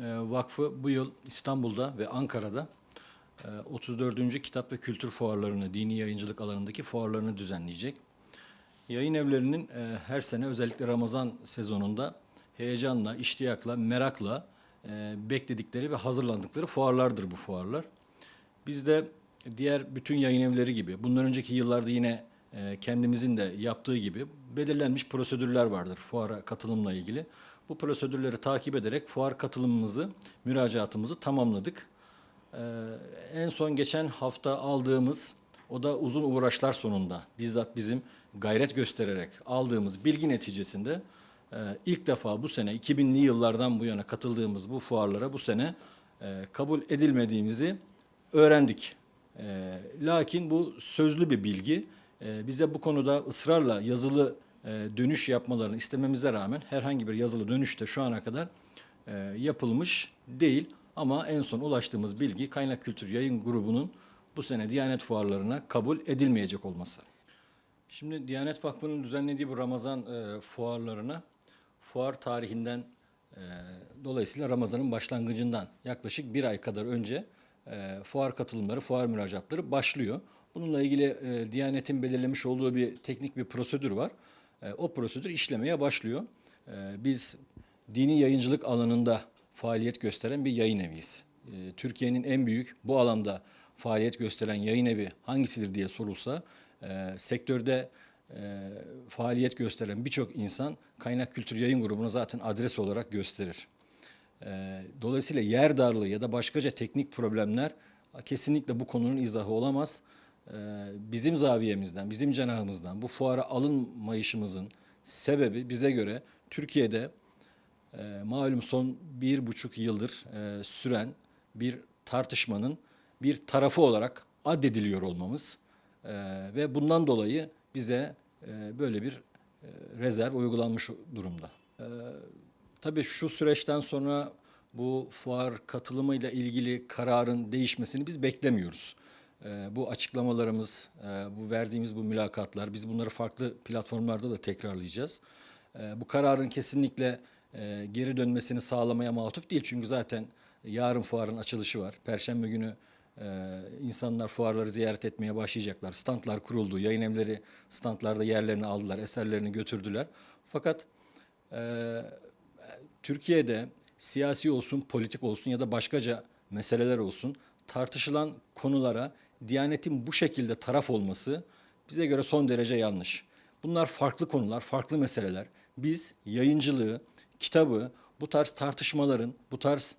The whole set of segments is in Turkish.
e, Vakfı bu yıl İstanbul'da ve Ankara'da e, 34. Kitap ve Kültür Fuarlarını, dini yayıncılık alanındaki fuarlarını düzenleyecek. Yayın evlerinin e, her sene özellikle Ramazan sezonunda heyecanla, iştiyakla, merakla e, bekledikleri ve hazırlandıkları fuarlardır bu fuarlar. Biz de diğer bütün yayın evleri gibi, bundan önceki yıllarda yine e, kendimizin de yaptığı gibi belirlenmiş prosedürler vardır fuara katılımla ilgili. Bu prosedürleri takip ederek fuar katılımımızı, müracaatımızı tamamladık. Ee, en son geçen hafta aldığımız, o da uzun uğraşlar sonunda bizzat bizim gayret göstererek aldığımız bilgi neticesinde e, ilk defa bu sene 2000'li yıllardan bu yana katıldığımız bu fuarlara bu sene e, kabul edilmediğimizi öğrendik. E, lakin bu sözlü bir bilgi. E, bize bu konuda ısrarla yazılı dönüş yapmalarını istememize rağmen herhangi bir yazılı dönüş de şu ana kadar e, yapılmış değil. Ama en son ulaştığımız bilgi Kaynak Kültür Yayın Grubu'nun bu sene Diyanet fuarlarına kabul edilmeyecek olması. Şimdi Diyanet Vakfı'nın düzenlediği bu Ramazan e, fuarlarına fuar tarihinden e, dolayısıyla Ramazan'ın başlangıcından yaklaşık bir ay kadar önce e, fuar katılımları, fuar müracaatları başlıyor. Bununla ilgili e, Diyanet'in belirlemiş olduğu bir teknik bir prosedür var. E, o prosedür işlemeye başlıyor. E, biz dini yayıncılık alanında faaliyet gösteren bir yayın eviyiz. E, Türkiye'nin en büyük bu alanda faaliyet gösteren yayın evi hangisidir diye sorulsa sektörde faaliyet gösteren birçok insan Kaynak Kültür Yayın Grubu'nu zaten adres olarak gösterir. Dolayısıyla yer darlığı ya da başkaca teknik problemler kesinlikle bu konunun izahı olamaz. E, Bizim zaviyemizden, bizim cenahımızdan bu fuara alınmayışımızın sebebi bize göre Türkiye'de e, malum son bir buçuk yıldır e, süren bir tartışmanın bir tarafı olarak addediliyor olmamız E, ve bundan dolayı bize e, böyle bir rezerv uygulanmış durumda. Tabii şu süreçten sonra bu fuar katılımıyla ilgili kararın değişmesini biz beklemiyoruz. E, bu açıklamalarımız, e, bu verdiğimiz bu mülakatlar, biz bunları farklı platformlarda da tekrarlayacağız. E, bu kararın kesinlikle e, geri dönmesini sağlamaya matuf değil. Çünkü zaten yarın fuarın açılışı var. Perşembe günü e, insanlar fuarları ziyaret etmeye başlayacaklar. Standlar kuruldu. Yayın evleri standlarda yerlerini aldılar, eserlerini götürdüler. Fakat Türkiye'de siyasi olsun, politik olsun ya da başkaca meseleler olsun tartışılan konulara Diyanet'in bu şekilde taraf olması bize göre son derece yanlış. Bunlar farklı konular, farklı meseleler. Biz yayıncılığı, kitabı, bu tarz tartışmaların, bu tarz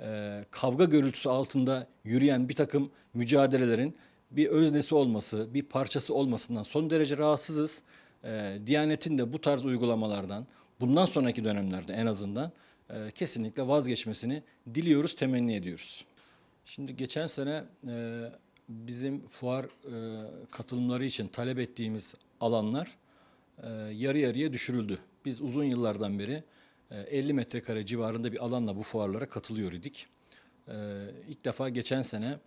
e, kavga gürültüsü altında yürüyen bir takım mücadelelerin bir öznesi olması, bir parçası olmasından son derece rahatsızız. E, Diyanet'in de bu tarz uygulamalardan, bundan sonraki dönemlerde en azından e, kesinlikle vazgeçmesini diliyoruz, temenni ediyoruz. Şimdi geçen sene e, bizim fuar e, katılımları için talep ettiğimiz alanlar e, yarı yarıya düşürüldü. Biz uzun yıllardan beri e, 50 metrekare civarında bir alanla bu fuarlara katılıyor idik. E, ilk defa geçen sene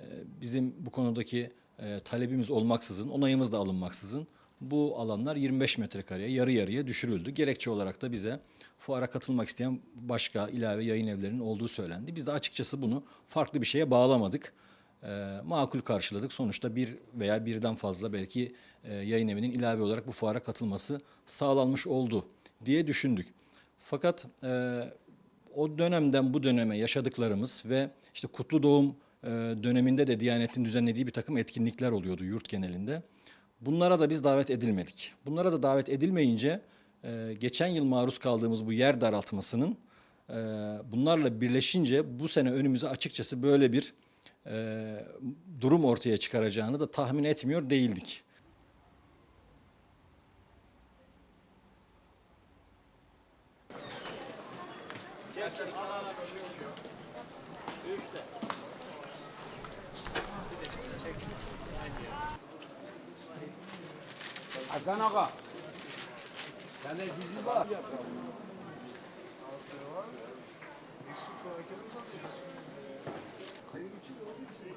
e, bizim bu konudaki e, talebimiz olmaksızın, onayımız da alınmaksızın bu alanlar 25 metrekareye yarı yarıya düşürüldü. Gerekçe olarak da bize fuara katılmak isteyen başka ilave yayın evlerinin olduğu söylendi. Biz de açıkçası bunu farklı bir şeye bağlamadık. E, makul karşıladık. Sonuçta bir veya birden fazla belki e, yayın evinin ilave olarak bu fuara katılması sağlanmış oldu diye düşündük. Fakat e, o dönemden bu döneme yaşadıklarımız ve işte Kutlu Doğum e, döneminde de Diyanet'in düzenlediği bir takım etkinlikler oluyordu yurt genelinde. Bunlara da biz davet edilmedik. Bunlara da davet edilmeyince e, geçen yıl maruz kaldığımız bu yer daraltmasının e, bunlarla birleşince bu sene önümüze açıkçası böyle bir e, durum ortaya çıkaracağını da tahmin etmiyor değildik. Hasan Ağa. Sen de dizi var. Benim için olduğu için.